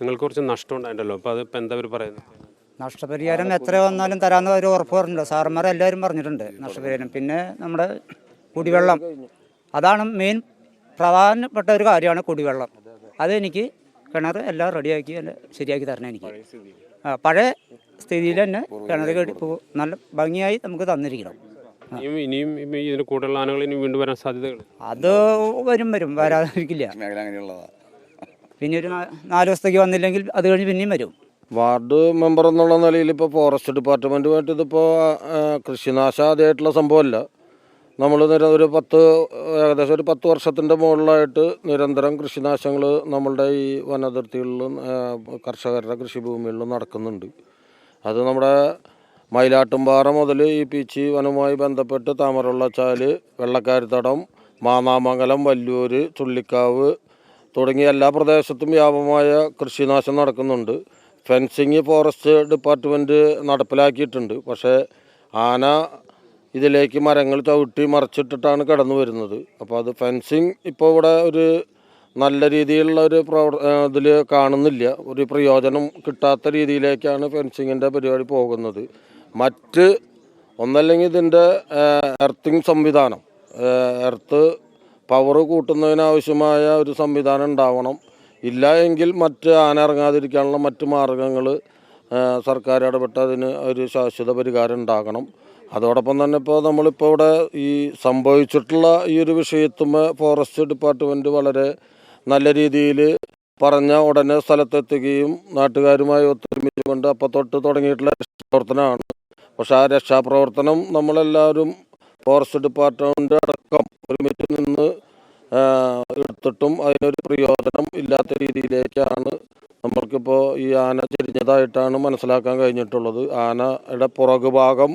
നിങ്ങൾക്ക് കുറച്ച് നഷ്ടം ഉണ്ടായിട്ടല്ലോ അപ്പോൾ അത് ഇപ്പം എന്താ അവർ പറയുന്നത്? നഷ്ടപരിഹാരം എത്ര വന്നാലും തരാമെന്ന് അവർ ഉറപ്പ് പറഞ്ഞിട്ടുണ്ട്. സാറന്മാർ എല്ലാവരും പറഞ്ഞിട്ടുണ്ട് നഷ്ടപരിഹാരം. പിന്നെ നമ്മുടെ കുടിവെള്ളം. അതാണ് മെയിൻ പ്രധാനപ്പെട്ട ഒരു കാര്യമാണ് കുടിവെള്ളം. അതെനിക്ക് കിണർ എല്ലാം റെഡിയാക്കി എല്ലാം ശരിയാക്കി തരണം എനിക്ക്. പഴയ സ്ഥിതിയിൽ തന്നെ കിണർ കെട്ടി നല്ല ഭംഗിയായി നമുക്ക് തന്നിരിക്കണം. ഇനിയും ഇതിന് ആനകൾ ഇനി വീണ്ടും വരാൻ സാധ്യതകൾ? അത് വരും വരും. വരാതിരിക്കില്ല. പിന്നെ ഒരു നാല് ദിവസത്തേക്ക് വന്നില്ലെങ്കിൽ അത് കഴിഞ്ഞ് പിന്നെയും വരും. വാർഡ് മെമ്പർ എന്നുള്ള നിലയിൽ ഇപ്പോൾ ഫോറസ്റ്റ് ഡിപ്പാർട്ട്മെന്റുമായിട്ട് ഇതിപ്പോൾ കൃഷിനാശം ആദ്യമായിട്ടുള്ള സംഭവമല്ല. നമ്മൾ നിര ഒരു പത്ത് ഏകദേശം ഒരു പത്ത് വർഷത്തിന്റെ മുകളിലായിട്ട് നിരന്തരം കൃഷിനാശങ്ങൾ നമ്മളുടെ ഈ വനതിർത്തികളിലും കർഷകരുടെ കൃഷിഭൂമികളിലും നടക്കുന്നുണ്ട്. അത് നമ്മുടെ മയിലാട്ടുംപാറ മുതൽ ഈ പീച്ചി വനവുമായി ബന്ധപ്പെട്ട് താമരവെള്ളച്ചാൽ വെള്ളക്കാരിത്തടം മാന്നാമംഗലം വല്ലൂർ ചുള്ളിക്കാവ് തുടങ്ങിയ എല്ലാ പ്രദേശത്തും വ്യാപകമായ കൃഷിനാശം നടക്കുന്നുണ്ട്. ഫെൻസിങ് ഫോറസ്റ്റ് ഡിപ്പാർട്ട്മെന്റ് നടപ്പിലാക്കിയിട്ടുണ്ട്. പക്ഷേ ആന ഇതിലേക്ക് മരങ്ങൾ ചവിട്ടി മറച്ചിട്ടിട്ടാണ് കടന്നു വരുന്നത്. അപ്പോൾ അത് ഫെൻസിങ് ഇപ്പോൾ ഇവിടെ ഒരു നല്ല രീതിയിലുള്ള ഒരു പ്രവർ ഇതിൽ കാണുന്നില്ല. ഒരു പ്രയോജനം കിട്ടാത്ത രീതിയിലേക്കാണ് ഫെൻസിങ്ങിന്റെ പരിപാടി പോകുന്നത്. മറ്റ് ഒന്നല്ലെങ്കിൽ ഇതിന്റെ എർത്തിങ് സംവിധാനം എർത്ത് പവർ കൂട്ടുന്നതിനാവശ്യമായ ഒരു സംവിധാനം ഉണ്ടാവണം. ഇല്ല എങ്കിൽ മറ്റ് ആന ഇറങ്ങാതിരിക്കാനുള്ള മറ്റ് മാർഗങ്ങൾ സർക്കാർ ഇടപെട്ട് അതിന് ഒരു ശാശ്വത പരിഹാരം ഉണ്ടാകണം. അതോടൊപ്പം തന്നെ ഇപ്പോൾ നമ്മളിപ്പോൾ ഇവിടെ ഈ സംഭവിച്ചിട്ടുള്ള ഈ ഒരു വിഷയത്തും ഫോറസ്റ്റ് ഡിപ്പാർട്ട്മെന്റ് വളരെ നല്ല രീതിയിൽ പറഞ്ഞ ഉടനെ സ്ഥലത്തെത്തുകയും നാട്ടുകാരുമായി ഒത്തൊരുമിച്ചുകൊണ്ട് അപ്പോൾ തൊട്ട് തുടങ്ങിയിട്ടുള്ള രക്ഷാപ്രവർത്തനമാണ്. പക്ഷേ ആ രക്ഷാപ്രവർത്തനം നമ്മളെല്ലാവരും ഫോറസ്റ്റ് ഡിപ്പാർട്ട്മെന്റ് അടക്കം ഒരുമിച്ച് നിന്ന് എടുത്തിട്ടും അതിനൊരു പ്രയോജനം ഇല്ലാത്ത രീതിയിലേക്കാണ് നമ്മൾക്കിപ്പോൾ ഈ ആന ചെരിഞ്ഞതായിട്ടാണ് മനസ്സിലാക്കാൻ കഴിഞ്ഞിട്ടുള്ളത്. ആനയുടെ പുറകു ഭാഗം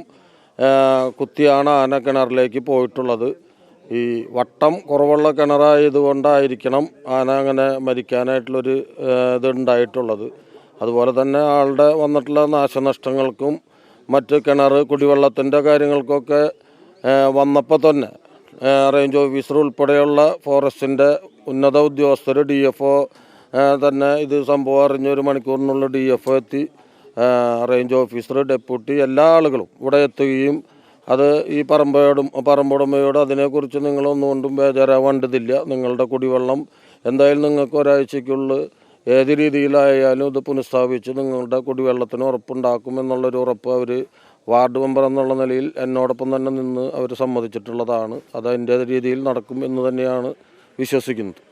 കുത്തിയാണ് ആന കിണറിലേക്ക് പോയിട്ടുള്ളത്. ഈ വട്ടം കുറവുള്ള കിണറായതുകൊണ്ടായിരിക്കണം ആന അങ്ങനെ മരിക്കാനായിട്ടുള്ളൊരു ഇത് ഉണ്ടായിട്ടുള്ളത് അതുപോലെ തന്നെ ആളുടെ വന്നിട്ടുള്ള നാശനഷ്ടങ്ങൾക്കും മറ്റ് കിണർ കുടിവെള്ളത്തിന്റെ കാര്യങ്ങൾക്കൊക്കെ വന്നപ്പോൾ തന്നെ റേഞ്ച് ഓഫീസർ ഉൾപ്പെടെയുള്ള ഫോറസ്റ്റിന്റെ ഉന്നത ഉദ്യോഗസ്ഥർ ഡി എഫ് ഒ തന്നെ ഇത് സംഭവം അറിഞ്ഞ ഒരു മണിക്കൂറിനുള്ള ഡി എഫ് ഒ എത്തി. റേഞ്ച് ഓഫീസർ ഡെപ്യൂട്ടി എല്ലാ ആളുകളും ഇവിടെ എത്തുകയും അത് ഈ പറമ്പയോടും പറമ്പുടമയോട് അതിനെക്കുറിച്ച് നിങ്ങളൊന്നുകൊണ്ടും ബേജാറാവേണ്ടതില്ല. നിങ്ങളുടെ കുടിവെള്ളം എന്തായാലും നിങ്ങൾക്ക് ഒരാഴ്ചയ്ക്കുള്ളിൽ ഏത് രീതിയിലായാലും ഇത് പുനഃസ്ഥാപിച്ച് നിങ്ങളുടെ കുടിവെള്ളത്തിന് ഉറപ്പുണ്ടാക്കും എന്നുള്ളൊരു ഉറപ്പ് അവർ വാർഡ് മെമ്പർ എന്നുള്ള നിലയിൽ എന്നോടൊപ്പം തന്നെ നിന്ന് അവർ സമ്മതിച്ചിട്ടുള്ളതാണ്. അത് അതിന്റെ രീതിയിൽ നടക്കും എന്ന് തന്നെയാണ് വിശ്വസിക്കുന്നത്.